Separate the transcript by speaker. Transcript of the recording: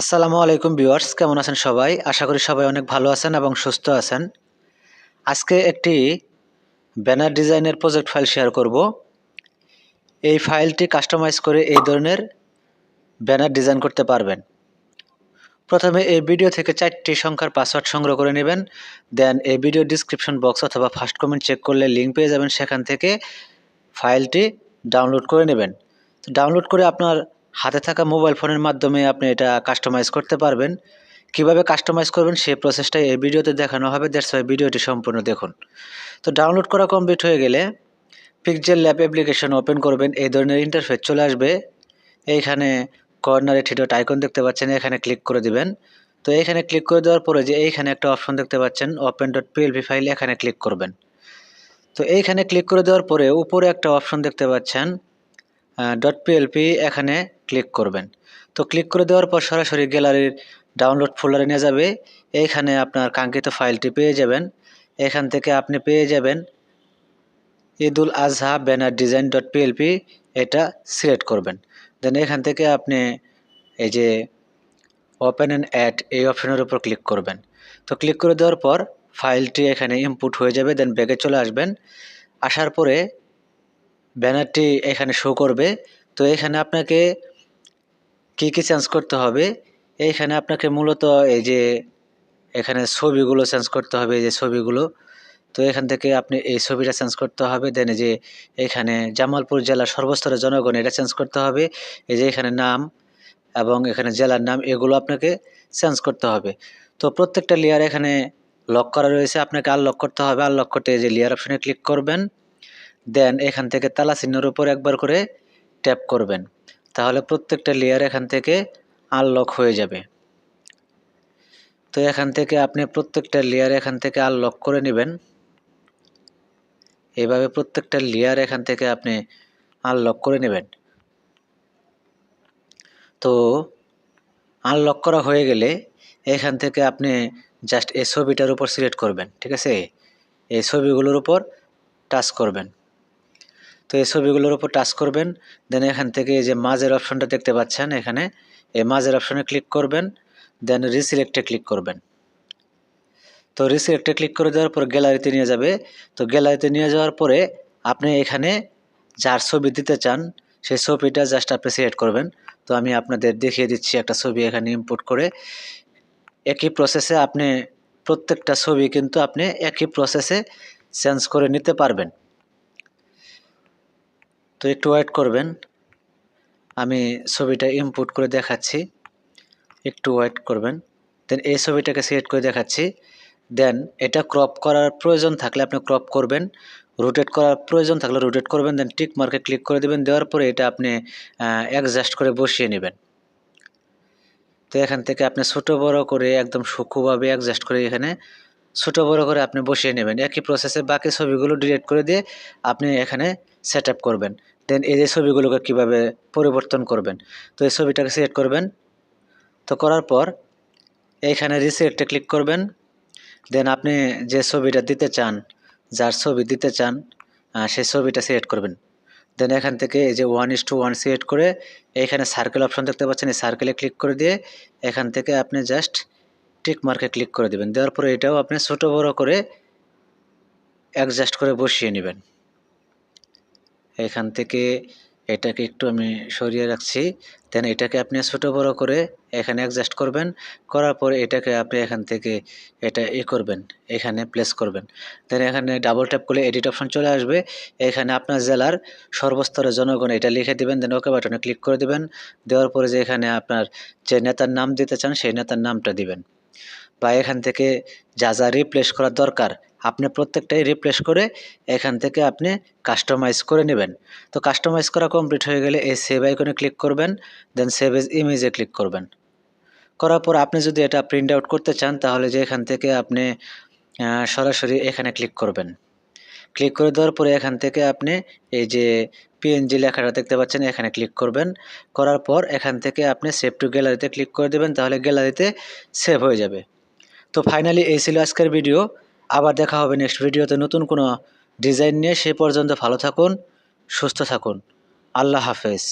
Speaker 1: আসসালামু আলাইকুম ভিউয়ার্স, কেমন আছেন সবাই? আশা করি সবাই অনেক ভালো আছেন এবং সুস্থ আছেন। আজকে একটি ব্যানার ডিজাইনের প্রজেক্ট ফাইল শেয়ার করব। এই ফাইলটি কাস্টমাইজ করে এই ধরনের ব্যানার ডিজাইন করতে পারবেন। প্রথমে এই ভিডিও থেকে চারটি সংখ্যার পাসওয়ার্ড সংগ্রহ করে নেবেন। দেন এই ভিডিও ডিসক্রিপশন বক্স অথবা ফার্স্ট কমেন্ট চেক করলে লিঙ্ক পেয়ে যাবেন। সেখান থেকে ফাইলটি ডাউনলোড করে নেবেন। ডাউনলোড করে আপনার হাতে থাকা মোবাইল ফোনের মাধ্যমে আপনি এটা কাস্টমাইজ করতে পারবেন। কীভাবে কাস্টমাইজ করবেন সেই প্রসেসটা এই ভিডিওতে দেখানো হবে। দ্যাটস ওয়াই ভিডিওটি সম্পূর্ণ দেখুন। তো ডাউনলোড করা কমপ্লিট হয়ে গেলে পিকজেল ল্যাব অ্যাপ্লিকেশন ওপেন করবেন। এই ধরনের ইন্টারফেস চলে আসবে। এইখানে কর্নারে ঠিটো আইকন দেখতে পাচ্ছেন। এখানে ক্লিক করে দিবেন। তো এখানে ক্লিক করে দেওয়ার পরে যে এইখানে একটা অপশন দেখতে পাচ্ছেন। ওপেন ডট পিএলপি ফাইল এখানে ক্লিক করবেন। তো এইখানে ক্লিক করে দেওয়ার পরে উপরে একটা অপশন দেখতে পাচ্ছেন। ডট পিএলপি এখানে ক্লিক করবেন। তো ক্লিক করে দেওয়ার পর সরাসরি গ্যালারির ডাউনলোড ফোল্ডারে নিয়ে যাবে। এইখানে আপনার কাঙ্ক্ষিত ফাইলটি পেয়ে যাবেন। এখান থেকে আপনি পেয়ে যাবেন Eid ul Adha banner design dot PLP এটা সিলেক্ট করবেন। দেন এখান থেকে আপনি এই যে ওপেন অ্যান্ড অ্যাড এই অপশনের উপর ক্লিক করবেন। তো ক্লিক করে দেওয়ার পর ফাইলটি এখানে ইনপুট হয়ে যাবে দেন ব্যাগে চলে আসবেন। আসার পরে ব্যানারটি এখানে শো করবে। তো এখানে আপনাকে কি কি চেঞ্জ করতে হবে? এইখানে আপনাকে মূলত এই যে এখানে ছবিগুলো চেঞ্জ করতে হবে, এই যে ছবিগুলো। তো এখান থেকে আপনি এই ছবিটা চেঞ্জ করতে হবে। দেন যে এখানে জামালপুর জেলার সর্বস্তরের জনগণ এটা চেঞ্জ করতে হবে। এই যে এখানে নাম এবং এখানে জেলার নাম এগুলো আপনাকে চেঞ্জ করতে হবে। তো প্রত্যেকটা লেয়ার এখানে লক করা রয়েছে। আপনাকে আর লক করতে হবে। আর লক করতে যে লেয়ার অপশনে ক্লিক করবেন। দেন এখান থেকে তালা চিহ্নের উপর একবার করে ট্যাপ করবেন। তাহলে প্রত্যেকটা লেয়ার এখান থেকে আনলক হয়ে যাবে। তো এখান থেকে আপনি প্রত্যেকটা লেয়ার এখান থেকে আনলক করে নেবেন। এভাবে প্রত্যেকটা লেয়ার এখান থেকে আপনি আনলক করে নেবেন। তো আনলক করা হয়ে গেলে এখান থেকে আপনি জাস্ট এই ছবিটার উপর সিলেক্ট করবেন, ঠিক আছে? এই ছবিগুলোর উপর টাচ করবেন। তো এই ছবিগুলোর উপর টাচ করবেন, দেন এখান থেকে এই যে মাঝের অপশনটা দেখতে পাচ্ছেন, এখানে এই মাঝের অপশনে ক্লিক করবেন, দেন রিসিলেক্টে ক্লিক করবেন। তো রিসিলেক্টে ক্লিক করে দেওয়ার পর গ্যালারিতে নিয়ে যাবে। তো গ্যালারিতে নিয়ে যাওয়ার পরে আপনি এখানে যার ছবি দিতে চান, সেই ছবিটা জাস্ট আপনি সিলেক্ট করবেন। তো আমি আপনাদের দেখিয়ে দিচ্ছি একটা ছবি এখানে ইম্পোর্ট করে। একই প্রসেসে আপনি প্রত্যেকটা ছবি কিন্তু আপনি একই প্রসেসে চেঞ্জ করে নিতে পারবেন। তো একটু ওয়েট করবেন। আমি ছবিটা ইনপুট করে দেখাচ্ছি। একটু ওয়েট করবেন। দেন এই ছবিটাকে সিলেক্ট করে দেখাচ্ছি। দেন এটা ক্রপ করার প্রয়োজন থাকলে আপনি ক্রপ করবেন। রোটেট করার প্রয়োজন থাকলে রোটেট করবেন। দেন টিক মার্কে ক্লিক করে দেবেন। দেওয়ার পরে এটা আপনি অ্যাডজাস্ট করে বসিয়ে নেবেন। তো এখান থেকে আপনি ছোট বড় করে একদম সূক্ষ্মভাবে অ্যাডজাস্ট করে এখানে ছোট বড় করে আপনি বসিয়ে নেবেন। একই প্রসেসে বাকি ছবিগুলো ডিলিট করে দিয়ে আপনি এখানে সেট করবেন। দেন এই যে ছবিগুলোকে কীভাবে পরিবর্তন করবেন? তো এই ছবিটাকে সিলেক্ট করবেন। তো করার পর এইখানে রিসিলেক্টে ক্লিক করবেন। দেন আপনি যে ছবিটা দিতে চান, যার ছবি দিতে চান সেই ছবিটা সিলেক্ট করবেন। দেন এখান থেকে এই যে one is to one select করে এইখানে সার্কেল অপশন দেখতে পাচ্ছেন, এই সার্কেলে ক্লিক করে দিয়ে এখান থেকে আপনি জাস্ট টিক মার্কে ক্লিক করে দেবেন। দেওয়ার পরে এটাও আপনি ছোটো বড়ো করে অ্যাডজাস্ট করে বসিয়ে নেবেন। এখান থেকে এটাকে একটু আমি সরিয়ে রাখছি। দেন এটাকে আপনি ছোটো বড়ো করে এখানে অ্যাডজাস্ট করবেন। করার পরে এটাকে আপনি এখান থেকে এটা ই করবেন, এখানে প্লেস করবেন। দেন এখানে ডাবল ট্যাপ করলে এডিট অপশন চলে আসবে। এখানে আপনার জেলার সর্বস্তরের জনগণ এটা লিখে দিবেন দেন ওকে বাটনে ক্লিক করে দিবেন। দেওয়ার পরে যে এখানে আপনার যে নেতার নাম দিতে চান, সেই নেতার নামটা দিবেন। বা এখান থেকে যা যা রিপ্লেস করার দরকার, আপনি প্রত্যেকটাই রিপ্লেস করে এখান থেকে আপনি কাস্টমাইজ করে নেবেন। তো কাস্টমাইজ করা কমপ্লিট হয়ে গেলে এই সেভ আইকনে ক্লিক করবেন দেন সেভ এজ ইমেজে ক্লিক করবেন। করার পর আপনি যদি এটা প্রিন্ট আউট করতে চান, তাহলে যে এখান থেকে আপনি সরাসরি এখানে ক্লিক করবেন। ক্লিক করে দেওয়ার পরে এখান থেকে আপনি এই যে পিএনজি লেখাটা দেখতে পাচ্ছেন, এখানে ক্লিক করবেন। করার পর এখান থেকে আপনি সেভ টু গ্যালারিতে ক্লিক করে দেবেন, তাহলে গ্যালারিতে সেভ হয়ে যাবে। তো ফাইনালি এই ছিল আজকের ভিডিও আবার দেখা হবে নেক্সট ভিডিওতে নতুন কোনো ডিজাইন নিয়ে সে পর্যন্ত ভালো থাকুন, সুস্থ থাকুন। আল্লাহ হাফেজ।